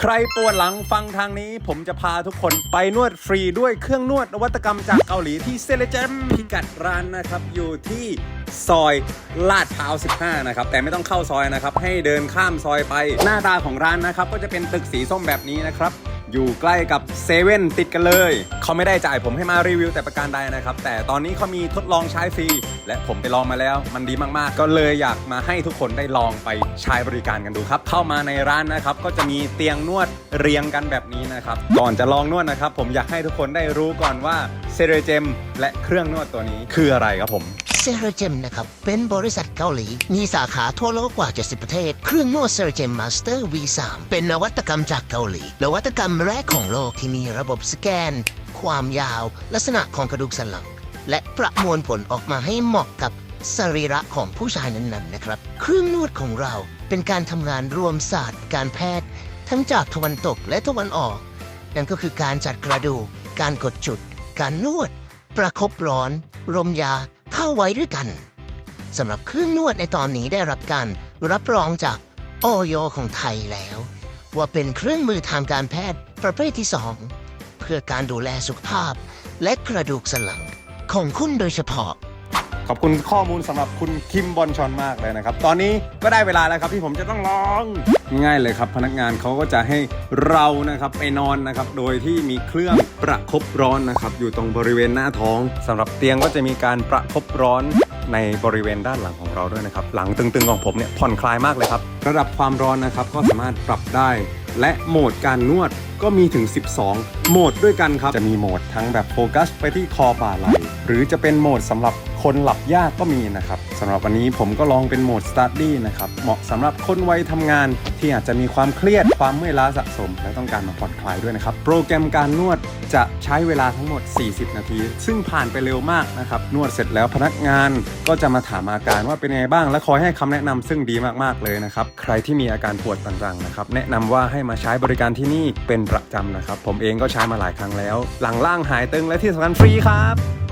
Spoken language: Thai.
ใครปวดหลังฟังทางนี้ ผมจะพาทุกคนไปนวดฟรีด้วยเครื่องนวดนวัตกรรมจากเกาหลีที่เซเลเจมพิกัดร้านนะครับอยู่ที่ซอยลาดพร้าว 15 นะครับ แต่ไม่ต้องเข้าซอยนะครับ ให้เดินข้ามซอยไปหน้าตาของร้านนะครับ ก็จะเป็นตึกสีส้มแบบนี้นะครับ อยู่ใกล้กับเซเว่นติดกันเลย เขาไม่ได้จ่ายผมให้มารีวิวแต่ประการใดนะครับ แต่ตอนนี้เขามีทดลองใช้ฟรี และผมไปลองมาแล้ว มันดีมากๆ ก็เลยอยากมาให้ทุกคนได้ลองไปใช้บริการกันดูครับ เข้ามาในร้านนะครับ ก็จะมีเตียงนวดเรียงกันแบบนี้นะครับ ก่อนจะลองนวดนะครับ ผมอยากให้ทุกคนได้รู้ก่อนว่าเซเรเจมและเครื่องนวดตัวนี้คืออะไรครับผม เซราเจมนะครับ เป็นบริษัทเกาหลี มีสาขาทั่วโลกกว่า 70 ประเทศ เครื่องนวดเซราเจมมาสเตอร์ V3 เป็นนวัตกรรมจากเกาหลี นวัตกรรมแรกของโลกที่มีระบบสแกน ความยาว ลักษณะของกระดูกสันหลัง และประมวลผลออกมาให้เหมาะกับสรีระของผู้ชายนั้นๆนะครับ เครื่องนวดของเราเป็นการทำงานรวมศาสตร์ การแพทย์ ทั้งจากตะวันตกและตะวันออก นั่นก็คือการจัดกระดูก การกดจุด การนวด ประคบร้อน รมยา เข้าไว้ด้วยกันสำหรับเครื่องนวดในตอนนี้ได้รับการรับรองจากออยของไทยแล้ว ว่าเป็นเครื่องมือทางการแพทย์ประเภทที่สองเพื่อการดูแลสุขภาพและกระดูกสันหลังของคุณโดยเฉพาะ ขอบคุณข้อมูลสำหรับคุณคิมบอลชอนมากเลยนะครับ ตอนนี้ก็ได้เวลาแล้วครับที่ผมจะต้องลองง่ายเลยครับ พนักงานเขาก็จะให้เรานะครับไปนอนนะครับ โดยที่มีเครื่องประคบร้อนนะครับ อยู่ตรงบริเวณหน้าท้องสำหรับเตียงก็จะมีการประคบร้อนในบริเวณด้านหลังของเราด้วยนะครับ หลังตึงๆของผมเนี่ยผ่อนคลายมากเลยครับ ระดับความร้อนนะครับก็สามารถปรับได้ และโหมดการนวดก็มีถึง 12 โหมดด้วยกันครับ จะมีโหมดทั้งแบบโฟกัสไปที่คอบ่าไหล่ หรือจะเป็นโหมดสำหรับคนหลับยากก็มีนะครับสำหรับวันนี้ผมก็ลองเป็นโหมด Study นะครับเหมาะสำหรับคนวัยทำงานที่อาจจะมีความเครียดความเมื่อยล้าสะสม และต้องการมาผ่อนคลายด้วยนะครับ โปรแกรมการนวดจะใช้เวลาทั้งหมด 40 นาที ซึ่งผ่านไปเร็วมากนะครับ นวดเสร็จแล้วพนักงานก็จะมาถามอาการว่าเป็นไงบ้าง และคอยให้คำแนะนำซึ่งดีมากๆเลยนะครับ ใครที่มีอาการปวดต่างๆนะครับ แนะนำว่าให้มาใช้บริการที่นี่เป็นประจำนะครับ ผมเองก็ใช้มาหลายครั้งแล้ว หลังล่างหายตึงและที่สำคัญฟรีครับ